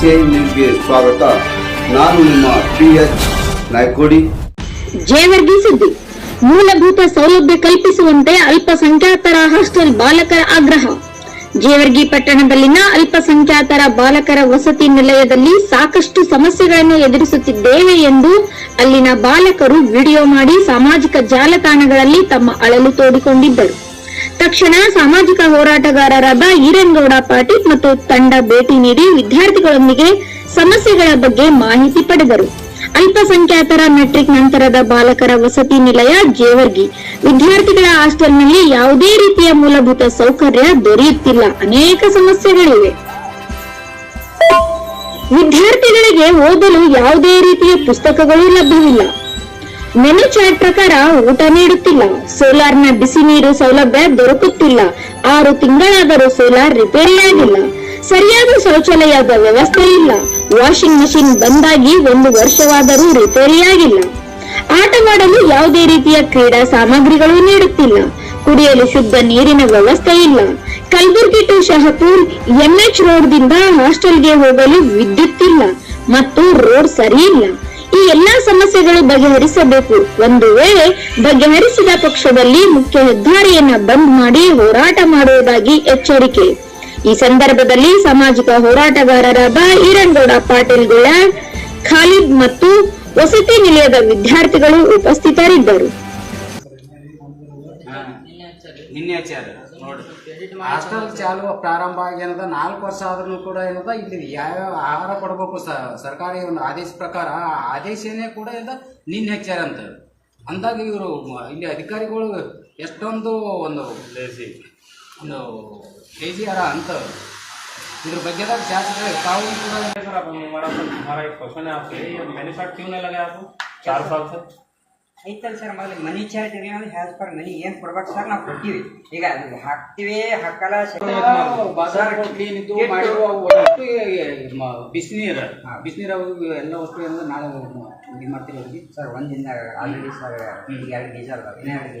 ಸ್ವಾಗತ. ನಾನು ನಿಮ್ಮ ಪಿ ಎಚ್ ನಾಯ್ಕೋಡಿ. ಜೇವರ್ಗಿ ಸುದ್ದಿ. ಮೂಲಭೂತ ಸೌಲಭ್ಯ ಕಲ್ಪಿಸುವಂತೆ ಅಲ್ಪಸಂಖ್ಯಾತರ ಹಾಸ್ಟೆಲ್ ಬಾಲಕರ ಆಗ್ರಹ. ಜೇವರ್ಗಿ ಪಟ್ಟಣದಲ್ಲಿನ ಅಲ್ಪಸಂಖ್ಯಾತರ ಬಾಲಕರ ವಸತಿ ನಿಲಯದಲ್ಲಿ ಸಾಕಷ್ಟು ಸಮಸ್ಯೆಗಳನ್ನು ಎದುರಿಸುತ್ತಿದ್ದೇವೆ ಎಂದು ಅಲ್ಲಿನ ಬಾಲಕರು ವಿಡಿಯೋ ಮಾಡಿ ಸಾಮಾಜಿಕ ಜಾಲತಾಣಗಳಲ್ಲಿ ತಮ್ಮ ಅಳಲು ತೋಡಿಕೊಂಡಿದ್ದರು. ತಕ್ಷಣ ಸಾಮಾಜಿಕ ಹೋರಾಟಗಾರರಾದ ಈರನ್ಗೌಡ ಪಾಟೀಲ್ ಮತ್ತು ತಂಡ ಭೇಟಿ ನೀಡಿ ವಿದ್ಯಾರ್ಥಿಗಳೊಂದಿಗೆ ಸಮಸ್ಯೆಗಳ ಬಗ್ಗೆ ಮಾಹಿತಿ ಪಡೆದರು. ಅಲ್ಪಸಂಖ್ಯಾತರ ಮೆಟ್ರಿಕ್ ನಂತರದ ಬಾಲಕರ ವಸತಿ ನಿಲಯ ಜೇವರ್ಗಿ. ವಿದ್ಯಾರ್ಥಿಗಳ ಹಾಸ್ಟೆಲ್ನಲ್ಲಿ ಯಾವುದೇ ರೀತಿಯ ಮೂಲಭೂತ ಸೌಕರ್ಯ ದೊರೆಯುತ್ತಿಲ್ಲ. ಅನೇಕ ಸಮಸ್ಯೆಗಳಿವೆ. ವಿದ್ಯಾರ್ಥಿಗಳಿಗೆ ಓದಲು ಯಾವುದೇ ರೀತಿಯ ಪುಸ್ತಕಗಳು ಲಭ್ಯವಿಲ್ಲ. ಮೆನು ಚಾರ್ಟ್ ಪ್ರಕಾರ ಊಟ ನೀಡುತ್ತಿಲ್ಲ. ಸೋಲಾರ್ನ ಬಿಸಿ ನೀರು ಸೌಲಭ್ಯ ದೊರಕುತ್ತಿಲ್ಲ. ಆರು ತಿಂಗಳಾದರೂ ಸೋಲಾರ್ ರಿಪೇರಿಯಾಗಿಲ್ಲ ಸರಿಯಾದ ಶೌಚಾಲಯದ ವ್ಯವಸ್ಥೆ ಇಲ್ಲ. ವಾಷಿಂಗ್ ಮಷಿನ್ ಬಂದಾಗಿ ಒಂದು ವರ್ಷವಾದರೂ ರಿಪೇರಿಯಾಗಿಲ್ಲ ಆಟವಾಡಲು ಯಾವುದೇ ರೀತಿಯ ಕ್ರೀಡಾ ಸಾಮಗ್ರಿಗಳು ನೀಡುತ್ತಿಲ್ಲ. ಕುಡಿಯಲು ಶುದ್ಧ ನೀರಿನ ವ್ಯವಸ್ಥೆ ಇಲ್ಲ. ಕಲಬುರಗಿ ಟು ಶಹಪುರ್ ಎಂಎಚ್ ರೋಡ್ದಿಂದ ಹಾಸ್ಟೆಲ್ಗೆ ಹೋಗಲು ವಿದ್ಯುತ್ ಇಲ್ಲ ಮತ್ತು ರೋಡ್ ಸರಿ ಇಲ್ಲ. ಈ ಎಲ್ಲಾ ಸಮಸ್ಯೆಗಳು ಬಗೆಹರಿಸಬೇಕು. ಒಂದು ವೇಳೆ ಬಗೆಹರಿಸಿದ ಪಕ್ಷದಲ್ಲಿ ಮುಖ್ಯ ಹೆದ್ದಾರಿಯನ್ನ ಬಂದ್ ಮಾಡಿ ಹೋರಾಟ ಮಾಡುವುದಾಗಿ ಎಚ್ಚರಿಕೆ. ಈ ಸಂದರ್ಭದಲ್ಲಿ ಸಾಮಾಜಿಕ ಹೋರಾಟಗಾರರಾದ ಈರಂಗೌಡ ಪಾಟೀಲ್ ಗುಳಾಡ್ ಖಾಲಿದ್ ಮತ್ತು ವಸತಿ ನಿಲಯದ ವಿದ್ಯಾರ್ಥಿಗಳು ಉಪಸ್ಥಿತರಿದ್ದರು. ನೋಡಿ ಹಾಸ್ಟೆಲ್ ಚಾಲು ಪ್ರಾರಂಭ ಆಗಿ ಏನದ ನಾಲ್ಕು ವರ್ಷ ಆದ್ರೂ ಕೂಡ ಏನದ ಇಲ್ಲಿ ಯಾವ್ಯಾವ ಆಹಾರ ಕೊಡಬೇಕು ಸ ಸರ್ಕಾರಿ ಒಂದು ಆದೇಶ ಪ್ರಕಾರ ಆ ಆದೇಶನೇ ಕೂಡ ಏನದ ನಿನ್ನೆ ಹಚ್ಚಾರ ಅಂತ ಅಂದಾಗ ಇವರು ಇಲ್ಲಿ ಅಧಿಕಾರಿಗಳು ಎಷ್ಟೊಂದು ಒಂದು ಒಂದು ಲೇಜಿ ಅರ ಅಂತ ಇದ್ರ ಬಗ್ಗೆದಾಗ ಶಾಸಕರು ತಾವು ಕೂಡ सर आप हमारा हमारा एक क्वेश्चन है आपके लिए ये मेन्यू चार्ट क्यों नहीं लगा आपको चार साल से ಐತಲ್ ಸರ್ ಮೊದಲು ಮನಿ ಚಾರ್ಜ್ ಅಂದ್ರೆ ಹ್ಯಾಸ್ ಪರ್ ಮನಿ ಏನ್ ಕೊಡ್ಬೇಕು ಸರ್ ನಾವು ಕೊಡ್ತೀವಿ. ಈಗ ಅದು ಹಾಕ್ತಿವಿ ಹಾಕಲ್ಲ ಬಾಜಾರ್ ಕ್ಲೀನ್ ಇದ್ದು ಮಾಡಿರುವ ಒಟ್ಟು ಬಿಸಿನೀರು. ಎಲ್ಲ ವಸ್ತು ಏನಂದ್ರೆ ನಾಳೆ ಇದು ಮಾಡ್ತೀವಿ ಸರ್ ಒಂದಿನ ಆಲ್ರೆಡಿ ಸರ್ ಎರಡು ಡೀಸಲ್ ಎರಡು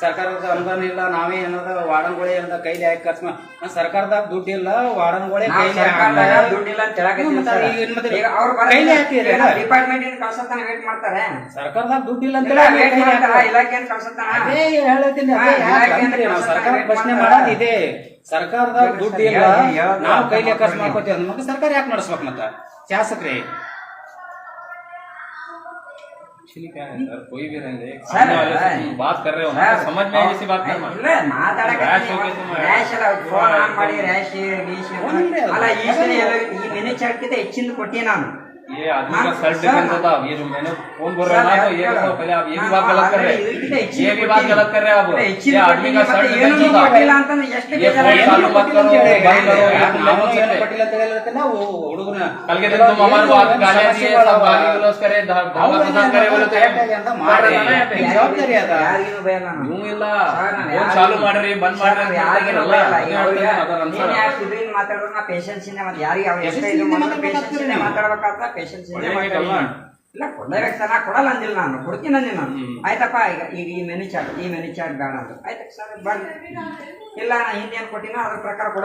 ಸರ್ಕಾರದ ಅನುದಾನ ಇಲ್ಲ ನಾವೇ ಏನದ ವಾರ್ಡನ್ಗಳೇ ಏನದ ಕೈಲಿ ಹಾಕಿ ಖರ್ಚು ಮಾ- ನಾನ್ ಸರ್ಕಾರದಾಗ ದುಡ್ಡು ಇಲ್ಲ ವಾರ್ಡನ್ಗಳೇ ಕೈಲಿ ಸರ್ಕಾರದಾಗ ಹಾಕ್ತಾರೆ. ದುಡ್ಡಿಲ್ಲ ಅಂತ ಹೇಳಕತ್ತೀವಿ ಸರ್. ಈಗ ಮತ್ತೆ ಈಗ ಅವ್ರು ಕೈಲಿ ಹಾಕಿದ್ರೆ ಡಿಪಾರ್ಟ್ಮೆಂಟ್ ಇಂದ ಕಳ್ಸತ್ತಾನೆ ವೇಟ್ ಮಾಡ್ತಾರೆ ಸರ್ಕಾರದಾಗ ದುಡ್ಡು ಇಲ್ಲ ಅಂತ ಇಲ್ಲ ಹೇಳಿ ವೇಟ್ ಕೈಲಿ ಮಾಡ್ತಾರ ಹಾಕ್ತಾರೆ. ಇಲಾಖೆಯಿಂದ ಕಳ್ಸತ್ತಾನ ಅದೇ ಹೇಳತ್ತೀನಿ ಅದೇ ಹಾ, ಯಾಕೆ ಇಲಾಖೆಯಿಂದ ಅಂದ್ರೆ ನಾವು ಸರ್ಕಾರ ಪ್ರಶ್ನೆ ಮಾಡೋದ್ ಇದೆ ಸರ್ಕಾರದಾಗ ದುಡ್ಡು ಇಲ್ಲ ಹೇಳೋದು ನಾವು ಕೈಲಿ ಖರ್ಚು. ಮಾಡ್ಕೋತೀವಿ ಸರ್ಕಾರ ಯಾಕೆ ನಡೆಸ್ಬೇಕು ಮತ್ತ ಶಾಸಕ್ರಿ Actually क्या है सर कोई भी रहेंगे एक सर, सामने वाले से है। तुम बात कर रहे हो ना ಸರ್, तो समझ में आए जैसी बात करना ಇಲ್ಲ ಮಾತಾಡಕ್ಕೆ Rash ಹೋಗಿ ಸುಮ್ನೆ- ರ್ಯಾಶ್ ಅಲ್ಲ ಫೋನ್ ಆನ್ ಮಾಡಿ ರ್ಯಾಶ್ ಗೀಶ್ ಒಂದೇ ಅಲ್ಲ. ಅಲ್ಲ ಈ ಸರಿ ಎಲ್ಲ ಈ ಮಿನಿ ಚಾಟ್ಕಿಂತ ಹೆಚ್ಚಿಂದ ಕೊಟ್ಟಿ ನಾನು ये आदमी हाँ, का सेल्फ सर, डिफेंस होता है ये जो मैंने फोन बोल रहा है ना तो ये देखो पहले आप ये भी बात गलत कर रहे हैं ये भी बात गलत कर रहे हैं आप ये आदमी का सेल्फ डिफेंस होता ಕೊಟ್ಟಿಲ್ಲ है ಅಂತಂದ್ರೆ ಎಷ್ಟು ये ಬೇಜಾರ್ फोन चालू मत करो बंद करो ये ಯಾಕೆ तुम ನಾವು नहीं ಏನು बोल ಕೊಟ್ಟಿಲ್ಲ ಅಂತ ಹೇಳಿದ್ರೆ ನಾವು ಹುಡುಗನ कल के दिन तुम हमारे को आके गालियां दिए सब गाली गलौज करे धमका फसाद करे बोले तो ಅಂತ ಮಾಡ್ರಿ ನಿಮ್ ಜವಾಬ್ದಾರಿ ಅದ ಯಾರಿಗೂ ಭಯ ನಾನು यूं ಇಲ್ಲ ಸರ್, ನಾನು ಫೋನ್ ಯಾರಿಗೂ- ಚಾಲು ಮಾಡ್ರಿ ಬಂದ್ ಸರ್, ಮಾಡ್ರಿ ನಾನು ಅಂತ ಯಾರಿಗೂ ಹೇಳ್ತಾರಲ್ಲ, ಭಯ ಇಲ್ಲ. ಅದೇ ಈಗ ಅವ್ರಿಗೆ ಹೇಳ್ತೀನಿ, ಅದರ ನೀನ್ ಅನ್ಸಾರ. ಯಾಕೆ ಇದ್ರಿಂದ ಮಾತಾಡೋದು ನಾ ಪೇಷನ್ಸ್ ಇಂದ ಮತ್ತೆ ಯಾರಿಗೆ ಅವ್ರು ಎಷ್ಟೇ Patience ಇದು ಇಂದ ಪೇಷನ್ಸ್ ಇಲ್ಲ ಕೊಡ್ಲೇಬೇಕು ಸರ್ ನಾ ಕೊಡಲ್ಲ ಅಂದಿಲ್ಲ ನಾನು. ಕೊಡ್ತೀನಿ ಅಂದಿಲ್ಲ ನಾನು. ಆಯ್ತಪ್ಪ ಈಗ ಈಗ ಈ ಮೆನು ಚಾರ್ಟ್ ಈ ಮೆನು ಚಾರ್ಟ್ ಬೇಡ ಅಂತ ಆಯ್ತು ಸರ್ ಬನ್ನಿ. ಇಲ್ಲ ನಾ ಹಿಂದಿ ಏನ್ ಕೊಟ್ಟಿನ ಅದ್ರ ಪ್ರಕಾರ ಕೊಡ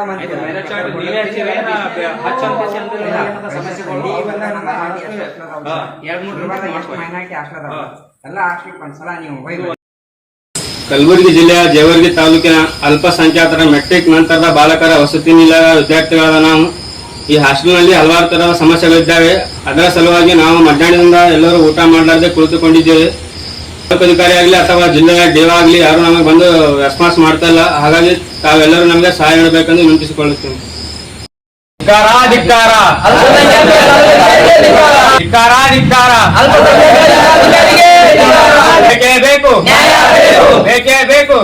ಮೈನಾರಿಟಿ ಹಾಸ್ಟೆಲ್ ಎಲ್ಲ ಹಾಸ್ಟೆಲ್ ಒಂದ್ಸಲ ನೀವು ಹೋಗಿ ಕಲಬುರಗಿ ಜಿಲ್ಲೆಯ ಜೇವರ್ಗಿ ತಾಲೂಕಿನ ಅಲ್ಪಸಂಖ್ಯಾತರ ಮೆಟ್ರಿಕ್ ನಂತರದ ಬಾಲಕರ ವಸತಿ ನಿಲಯ ವಿದ್ಯಾರ್ಥಿಗಳಾದ ನಾವು ಈ ಹಾಸ್ಟೆಲ್ನಲ್ಲಿ ಹಲವಾರು ತರಹದ ಸಮಸ್ಯೆಗಳಿದ್ದಾವೆ. ಅದರ ಸಲುವಾಗಿ ನಾವು ಮಧ್ಯಾಹ್ನದಿಂದ ಎಲ್ಲರೂ ಊಟ ಮಾಡಲಾರದೆ ಕುಳಿತುಕೊಂಡಿದ್ದೇವೆ. ಅಧಿಕಾರಿ ಆಗಲಿ ಅಥವಾ ಜಿಲ್ಲೆಯ ದೇವ ಆಗಲಿ ಯಾರು ನಮಗೆ ಬಂದು ರೆಸ್ಪಾನ್ಸ್ ಮಾಡ್ತಾ ಇಲ್ಲ ಹಾಗಾಗಿ ತಾವೆಲ್ಲರೂ ನಮಗೆ ಸಹಾಯ ನೀಡಬೇಕೆಂದು ವಿನಂತಿಸಿಕೊಳ್ಳುತ್ತೇವೆ ಧಿಕ್ಕಾರ ಧಿಕ್ಕಾರ. ಬೇಕೇ ಬೇಕು. ಬೇಕೇ ಬೇಕು.